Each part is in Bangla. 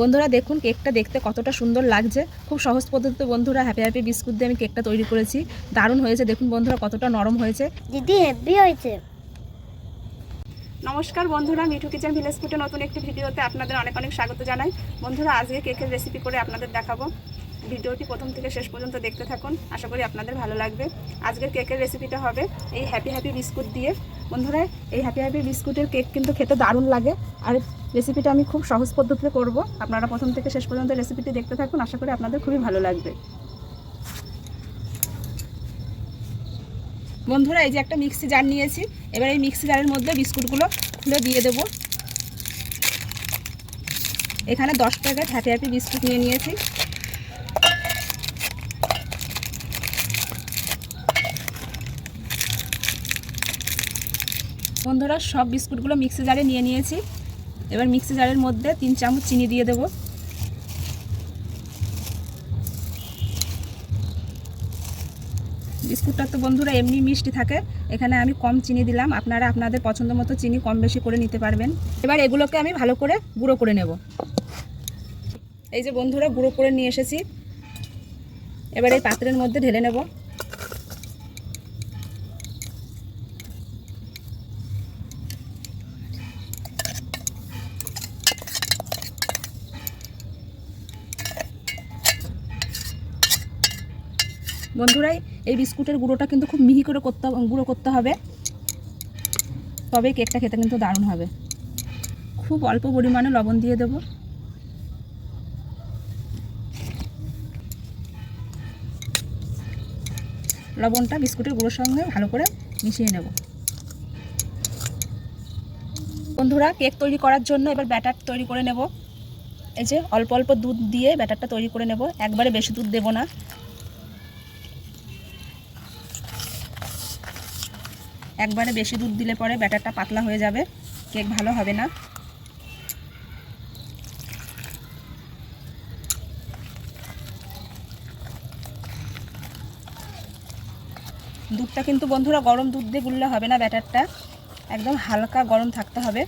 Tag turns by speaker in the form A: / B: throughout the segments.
A: বন্ধুরা দেখুন কেকটা দেখতে কতটা সুন্দর লাগছে। খুব সহজ পদ্ধতিতে বন্ধুরা হ্যাপি হ্যাপি বিস্কুট দিয়ে আমি কেকটা তৈরি করেছি। দারুণ হয়েছে দেখুন বন্ধুরা কতটা নরম হয়েছে।
B: দিদি হেভি হয়েছে।
A: নমস্কার বন্ধুরা মিঠু কিচেন ভিলেজ ফুটে নতুন একটি ভিডিওতে আপনাদের অনেক অনেক স্বাগত জানাই। বন্ধুরা আজকে কেকের রেসিপি করে আপনাদের দেখাবো। ভিডিওটি প্রথম থেকে শেষ পর্যন্ত দেখতে থাকুন। আশা করি আপনাদের ভালো লাগবে। আজকের কেকের রেসিপিটা হবে এই হ্যাপি হ্যাপি বিস্কুট দিয়ে। বন্ধুরা, এই হ্যাপি হ্যাপি বিস্কুটের কেক কিন্তু খেতে দারুণ লাগে। আর রেসিপিটা আমি খুব সহজ পদ্ধতিতে করব। আপনারা প্রথম থেকে শেষ পর্যন্ত রেসিপিটি দেখতে থাকুন। আশা করি আপনাদের খুবই ভালো লাগবে। বন্ধুরা, এই যে একটা মিক্সি জার নিয়েছি। এবার এই মিক্সি জারের মধ্যে বিস্কুটগুলো খুলে দিয়ে দেবো। এখানে দশ প্যাকেট হ্যাপি হ্যাপি বিস্কুট নিয়ে নিয়েছি। বন্ধুরা, সব বিস্কুটগুলো মিক্সি জারে নিয়ে নিয়েছি। এবার মিক্সি জারের মধ্যে তিন চামচ চিনি দিয়ে দেবো। বিস্কুটটা তো বন্ধুরা এমনি মিষ্টি থাকে, এখানে আমি কম চিনি দিলাম। আপনারা আপনাদের পছন্দ মতো চিনি কম বেশি করে নিতে পারবেন। এবার এগুলোকে আমি ভালো করে গুঁড়ো করে নেব। এই যে বন্ধুরা, গুঁড়ো করে নিয়ে এসেছি। এবার এই পাত্রের মধ্যে ঢেলে নেব। বন্ধুরাই, এই বিস্কুটের গুঁড়োটা কিন্তু খুব মিহি করে করতে গুঁড়ো করতে হবে। তবেই কেকটা খেতে কিন্তু দারুণ হবে। খুব অল্প পরিমাণে লবণ দিয়ে দেব। লবণটা বিস্কুটের গুঁড়োর সঙ্গে ভালো করে মিশিয়ে নেব। বন্ধুরা, কেক তৈরি করার জন্য এবার ব্যাটার তৈরি করে নেব। এই যে অল্প অল্প দুধ দিয়ে ব্যাটারটা তৈরি করে নেব। একবারে বেশি দুধ দেব না। একবারে বেশি দুধ দিলে পরে ব্যাটারটা পাতলা হয়ে যাবে। কেক ভালো হবে না। দুধটা কিন্তু বন্ধুরা গরম দুধ দিয়ে গুললে হবে না ব্যাটারটা। একদম হালকা গরম থাকতে হবে।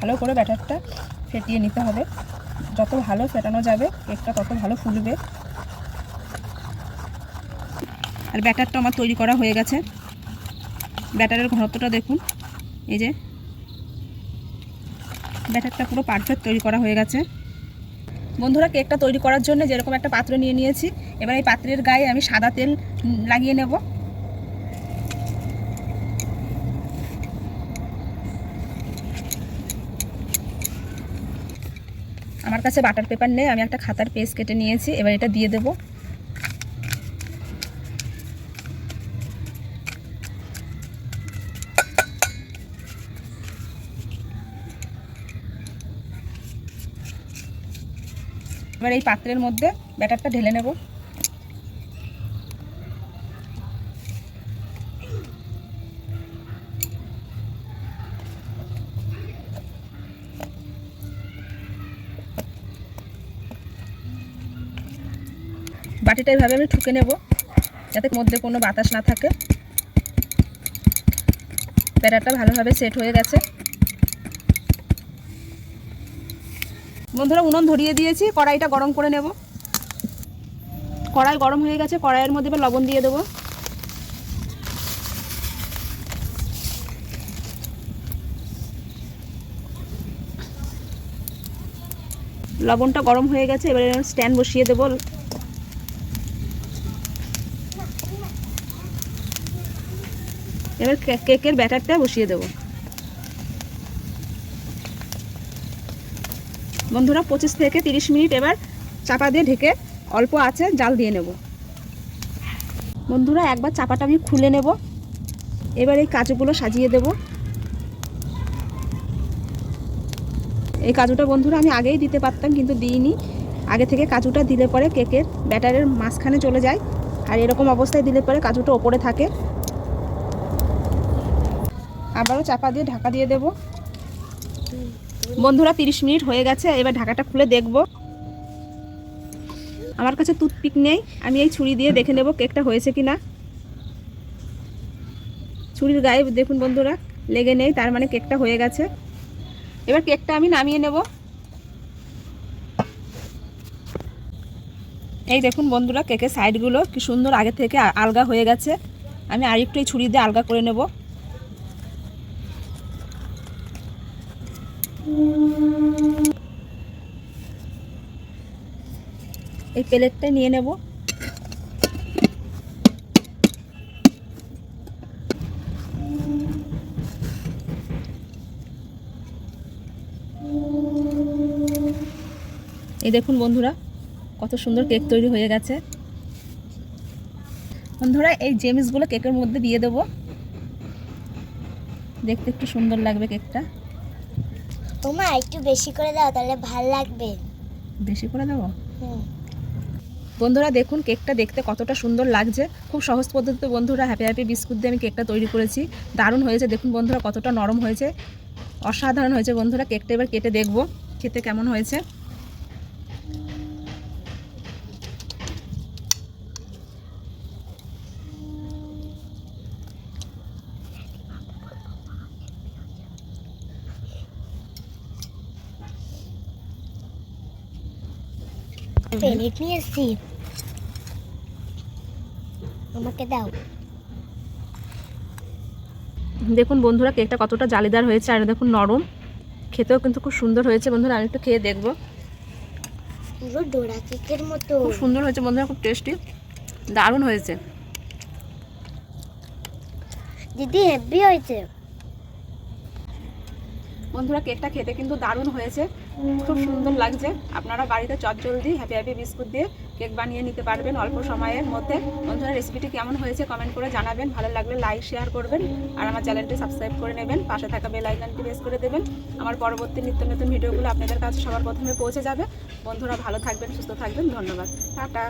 A: ভালো করে ব্যাটারটা ফেটিয়ে নিতে হবে। যত ভালো ফেটানো যাবে, কেকটা তত ভালো ফুলবে। আর ব্যাটারটা আমার তৈরি করা হয়ে গেছে। ব্যাটারের ঘনত্বটা দেখুন। এই যে ব্যাটারটা পুরো পারফেক্ট তৈরি করা হয়ে গেছে। বন্ধুরা, কেকটা তৈরি করার জন্য যেরকম একটা পাত্র নিয়ে নিয়েছি, এবার এই পাত্রের গায়ে আমি সাদা তেল লাগিয়ে নেব। আমার কাছে বাটার পেপার নেই, আমি একটা খাতার পেজ কেটে নিয়েছি, এবার এটা দিয়ে দেব। এবার এই পাত্রের মধ্যে ব্যাটারটা ঢেলে নেব। বাটিটা এইভাবে আমি ঠুকে নেব, যাতে মধ্যে কোনো বাতাস না থাকে। প্যারাটা ভালোভাবে সেট হয়ে গেছে। বন্ধুরা, উনুন ধরিয়ে দিয়েছি, কড়াইটা গরম করে নেব। কড়াই গরম হয়ে গেছে, কড়াইয়ের মধ্যে এবার লবণ দিয়ে দেবো। লবণটা গরম হয়ে গেছে, এবারে স্ট্যান্ড বসিয়ে দেবো। এবার কেকের ব্যাটারটা বসিয়ে দেব। বন্ধুরা, পঁচিশ থেকে তিরিশ মিনিট এবার চাপা দিয়ে ঢেকে অল্প আছে জাল দিয়ে নেব। বন্ধুরা, একবার চাপাটা আমি খুলে নেব। এবার এই কাজুগুলো সাজিয়ে দেব। এই কাজুটা বন্ধুরা আমি আগেই দিতে পারতাম, কিন্তু দিইনি। আগে থেকে কাজুটা দিলে পরে কেকের ব্যাটারের মাঝখানে চলে যায়। আর এরকম অবস্থায় দিলে পরে কাজুটা ওপরে থাকে। আবারও চাপা দিয়ে ঢাকা দিয়ে দেব। বন্ধুরা, তিরিশ মিনিট হয়ে গেছে, এবার ঢাকাটা খুলে দেখব। আমার কাছে টুথপিক নেই, আমি এই ছুরি দিয়ে দেখে নেব কেকটা হয়েছে কি না ছুরির গায়ে দেখুন বন্ধুরা, লেগে নেই, তার মানে কেকটা হয়ে গেছে। এবার কেকটা আমি নামিয়ে নেব। এই দেখুন বন্ধুরা, কেকের সাইডগুলো কি সুন্দর আগে থেকে আলগা হয়ে গেছে। আমি আরেকটু এই ছুরি দিয়ে আলগা করে নেব। এই প্লেটটা নিয়ে নেব। এই দেখুন বন্ধুরা, কত সুন্দর কেক তৈরি হয়ে গেছে। বন্ধুরা, এই জেমিসগুলো কেকের মধ্যে দিয়ে দেব। দেখতে একটু সুন্দর লাগবে কেকটা।
B: তোমার একটু বেশি করে দাও তাহলে ভালো লাগবে।
A: বেশি করে দেবো? বন্ধুরা দেখুন কেকটা দেখতে কতটা সুন্দর লাগছে। খুব সহজ পদ্ধতিতে বন্ধুরা হ্যাপি হ্যাপি বিস্কুট দিয়ে আমি কেকটা তৈরি করেছি। দারুণ হয়েছে দেখুন বন্ধুরা কতটা নরম হয়েছে। অসাধারণ হয়েছে বন্ধুরা কেকটা এবার কেটে দেখব। খেতে কেমন হয়েছে?
B: প্লেট নিয়ে এসছি। আমাকে দাও।
A: দেখুন বন্ধুরা কেকটা কতটা জালিদার হয়েছে আর দেখুন নরম। খেতেও কিন্তু খুব সুন্দর হয়েছে বন্ধুরা আমি একটু খেয়ে দেখব।
B: পুরো ডোরা কেকের মতো।
A: খুব সুন্দর হয়েছে বন্ধুরা খুব টেস্টি। দারুণ হয়েছে।
B: দিদি হেভি হয়েছে।
A: বন্ধুরা কেকটা খেতে কিন্তু দারুণ হয়েছে। খুব সুন্দর লাগছে। আপনারা বাড়িতে চটজলদি হ্যাপি হ্যাপি বিস্কুট দিয়ে কেক বানিয়ে নিতে পারবেন অল্প সময়ের মধ্যে। বন্ধুরা রেসিপিটি কেমন হয়েছে কমেন্ট করে জানাবেন। ভালো লাগলে লাইক শেয়ার করবেন আর আমার চ্যানেলটি সাবস্ক্রাইব করে নেবেন। পাশে থাকা বেল আইকনটি প্রেস করে দেবেন। আমার পরবর্তী নিত্য নতুন ভিডিওগুলো আপনাদের কাছে সবার প্রথমে পৌঁছে যাবে। বন্ধুরা, ভালো থাকবেন, সুস্থ থাকবেন। ধন্যবাদ। টাটা।